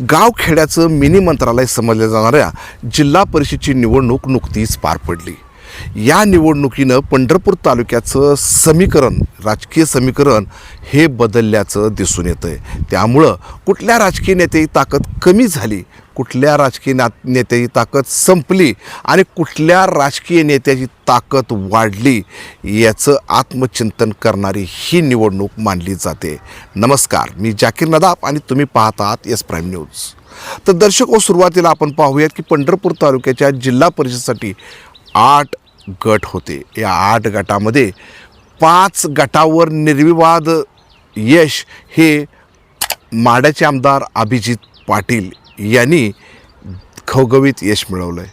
गावखेड्याचं mini मंत्रालय समजल्या जाणाऱ्या जिल्हा परिषदची निवडणूक नुकतीच पार पडली. या निवडणुकीनं पंढरपूर तालुक्याचं समीकरण राजकीय समीकरण हे बदलल्याचं दिसून येतं आहे त्यामुळं कुठल्या राजकीय नेते ताकद कमी झाली कुठल्या राजकीय ना नेत्याची ताकद संपली आणि कुठल्या राजकीय नेत्याची ताकद वाढली याचं आत्मचिंतन करणारी ही निवडणूक मानली जाते. नमस्कार मी जाकीर नदाब आणि तुम्ही पाहत आहात एस प्राईम न्यूज. तर दर्शक हो सुरुवातीला आपण पाहूयात की पंढरपूर तालुक्याच्या जिल्हा परिषदेसाठी आठ गट होते. या आठ गटामध्ये पाच गटावर निर्विवाद यश हे माड्याचे आमदार अभिजित पाटील यांनी खवगवीत यश मिळवलं आहे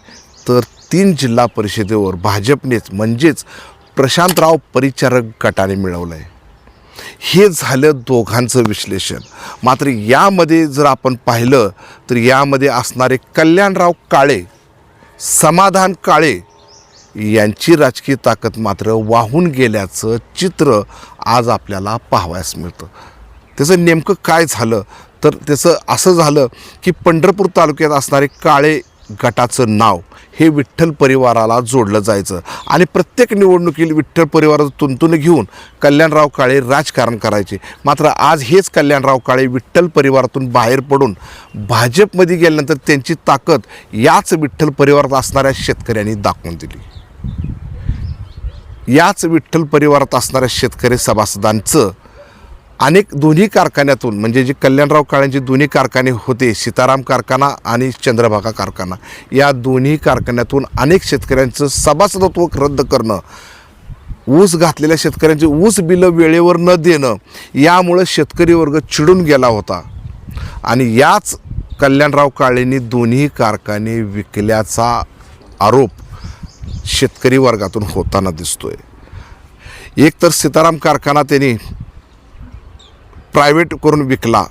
तर तीन जिल्हा परिषदेवर भाजपनेच म्हणजेच प्रशांतराव परिचारक गटाने मिळवलं आहे हे झालं दोघांचं विश्लेषण. मात्र यामध्ये जर आपण पाहिलं तर यामध्ये असणारे कल्याणराव काळे समाधान काळे यांची राजकीय ताकद मात्र वाहून गेल्याचं चित्र आज आपल्याला पाहावयास मिळतं. त्याचं नेमकं काय झालं? तर त्याचं असं झालं की पंढरपूर तालुक्यात असणारे काळे गटाचं नाव हे विठ्ठल परिवाराला जोडलं जायचं. आणि प्रत्येक निवडणुकीत विठ्ठल परिवाराचं तुंतून घेऊन कल्याणराव काळे राजकारण करायचे. मात्र आज हेच कल्याणराव काळे विठ्ठल परिवारातून बाहेर पडून भाजपमध्ये गेल्यानंतर त्यांची ताकद याच विठ्ठल परिवारात असणाऱ्या शेतकऱ्यांनी दाखवून दिली. याच विठ्ठल परिवारात असणाऱ्या शेतकरी सभासदांचं अनेक दोन्ही कारखान्यातून म्हणजे जे कल्याणराव काळ्यांचे दोन्ही कारखाने होते सीताराम कारखाना आणि चंद्रभागा कारखाना या दोन्ही कारखान्यातून अनेक शेतकऱ्यांचं सभासदत्व रद्द करणं ऊस घातलेल्या शेतकऱ्यांचे ऊस बिलं वेळेवर न देणं यामुळं शेतकरी वर्ग चिडून गेला होता. आणि याच कल्याणराव काळेंनी दोन्ही कारखाने विकल्याचा आरोप शेतकरी वर्गातून होताना दिसतोय. एक तर सीताराम कारखाना त्यांनी प्रायव्हेट करून विकला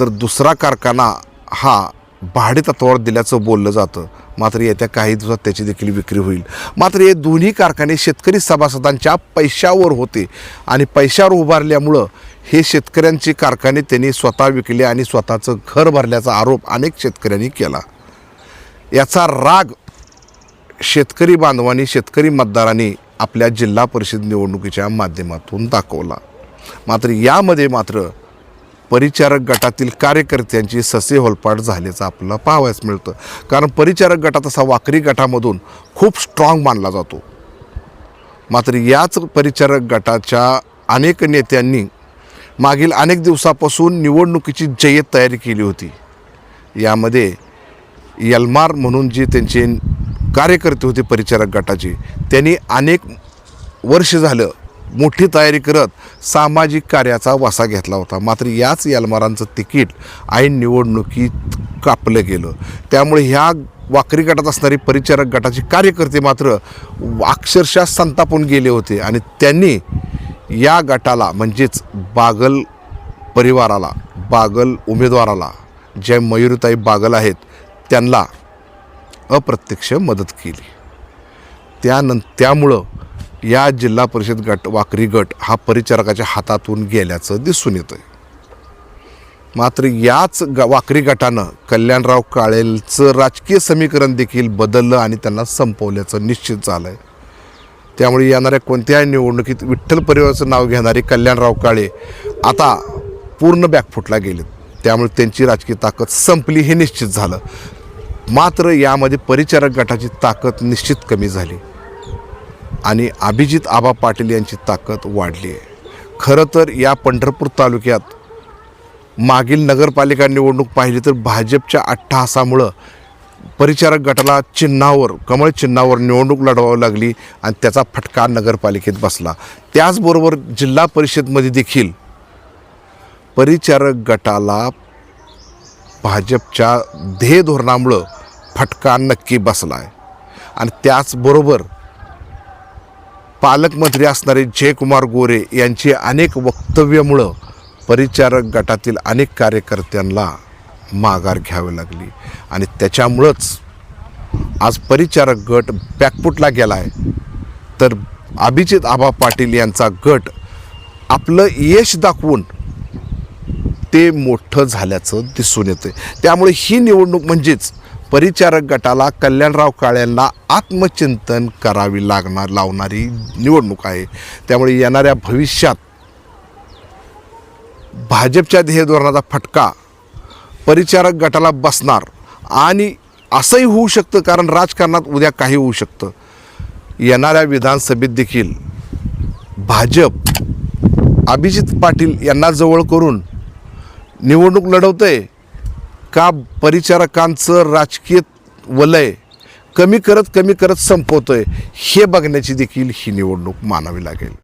तर दुसरा कारखाना हा भाडे तत्वावर दिल्याचं बोललं जातं. मात्र येत्या काही दिवसात त्याची देखील विक्री होईल. मात्र हे दोन्ही कारखाने शेतकरी सभासदांच्या पैशावर होते आणि पैशावर उभारल्यामुळं हे शेतकऱ्यांचे कारखाने त्यांनी स्वतः विकले आणि स्वतःचं घर भरल्याचा आरोप अनेक शेतकऱ्यांनी केला. याचा राग शेतकरी बांधवांनी शेतकरी मतदारांनी आपल्या जिल्हा परिषद निवडणुकीच्या माध्यमातून दाखवला. मात्र यामध्ये मात्र परिचारक गटातील कार्यकर्त्यांची ससे होलपाट झाल्याचं आपल्याला पाहावयास मिळतं. कारण परिचारक गटात असा वाकरी गटामधून खूप स्ट्रॉंग मानला जातो. मात्र याच परिचारक गटाच्या अनेक नेत्यांनी मागील अनेक दिवसापासून निवडणुकीची जय्यत तयारी केली होती. यामध्ये यलमार म्हणून जे त्यांचे कार्यकर्ते होते परिचारक गटाचे त्यांनी अनेक वर्ष झालं मोठी तयारी करत सामाजिक कार्याचा वसा घेतला होता. मात्र याच यालमारांचं तिकीट ऐन निवडणुकीत कापलं गेलं. त्यामुळे ह्या वाकरी गटात असणारी परिचारक गटाचे कार्यकर्ते मात्र अक्षरशः संतापून गेले होते आणि त्यांनी या गटाला म्हणजेच बागल परिवाराला बागल उमेदवाराला जे मयुरताई बागल आहेत त्यांना अप्रत्यक्ष मदत केली. त्यानं त्यामुळं या जिल्हा परिषद गट वाकरी गट हा परिचारकाच्या हातातून गेल्याचं दिसून येतं आहे मात्र याच ग वाकरी गटानं कल्याणराव काळेंचं राजकीय समीकरण देखील बदललं आणि त्यांना संपवल्याचं निश्चित झालं आहे त्यामुळे येणाऱ्या कोणत्याही निवडणुकीत विठ्ठल परिवाराचं नाव घेणारे कल्याणराव काळे आता पूर्ण बॅकफुटला गेलेत. त्यामुळे त्यांची राजकीय ताकद संपली हे निश्चित झालं. मात्र यामध्ये परिचारक गटाची ताकद निश्चित कमी झाली. आणि अभिजित आबा पाटील यांची ताकद वाढली आहे. खरं तर या पंढरपूर तालुक्यात मागील नगरपालिका निवडणूक पाहिली तर भाजपच्या अट्टहासामुळं परिचारक गटाला चिन्हावर कमळ चिन्हावर निवडणूक लढवावी लागली आणि त्याचा फटका नगरपालिकेत बसला. त्याचबरोबर जिल्हा परिषदमध्ये देखील परिचारक गटाला भाजपच्या ध्येय धोरणामुळं फटका नक्की बसला आहे आणि त्याचबरोबर पालकमंत्री असणारे जयकुमार गोरे यांची अनेक वक्तव्यामुळं परिचारक गटातील अनेक कार्यकर्त्यांना माघार घ्यावी लागली. आणि त्याच्यामुळंच आज परिचारक गट बॅकफुटला गेला आहे तर अभिजित आबा पाटील यांचा गट आपलं यश दाखवून ते मोठं झाल्याचं दिसून येतं त्यामुळे ही निवडणूक म्हणजेच परिचारक गटाला कल्याणराव काळ्यांना आत्मचिंतन करावी लागणार लावणारी निवडणूक आहे. त्यामुळे येणाऱ्या भविष्यात भाजपच्या ध्येय धोरणाचा फटका परिचारक गटाला बसणार. आणि असंही होऊ शकतं कारण राजकारणात उद्या काही होऊ शकतं. येणाऱ्या विधानसभेत देखील भाजप अभिजित पाटील यांना जवळ करून निवडणूक लढवतं आहे का परिचारकांचं राजकीय वलय कमी करत कमी करत संपवतोय हे बघण्याची देखील ही निवडणूक मानावी लागेल.